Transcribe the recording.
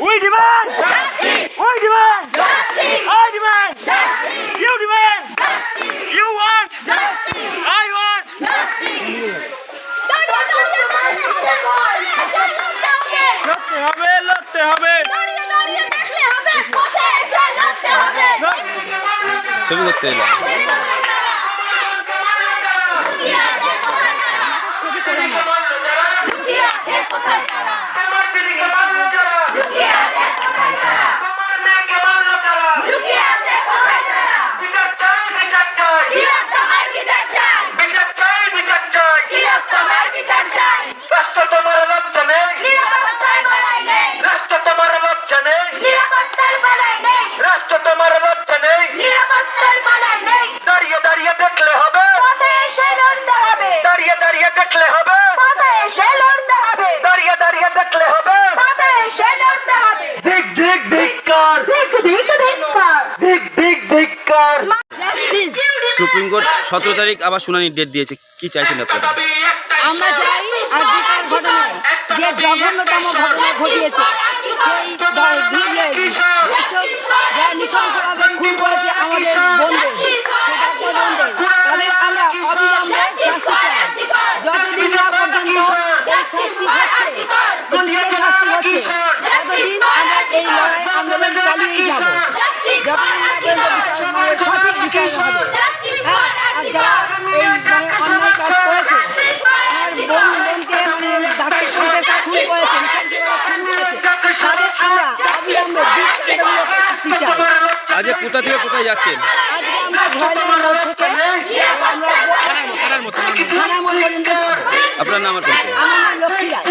We demand! justice! We demand! justice! I demand! justice! You demand! justice! You want! justice! I want! justice! লড়তে হবে লড়তে হবে ছবি করতে এলাম কোথায় তারা? লুকিয়ে আছে দিক ধিক্কার দিক দিক ধিক্কার সুপ্রিম কোর্ট সতেরো তারিখ আবার শুনানির ডেট দিয়েছে। কি চাইছেন আপনারা? আমরা চাই আর্জিকার ঘটনায় যে জঘন্যতম ঘটনা ঘটিয়েছে সেই যারা নৃশংসভাবে খুন করেছে আমাদের বোনদের তাদের আমরা অবিলম্বে শাস্তি চাই। যতদিন না পর্যন্ত এই শাস্তি আজকে কোথা থেকে কোথায় যাচ্ছেন? আপনার নাম আর আমার নাম লক্ষ্মী রায়।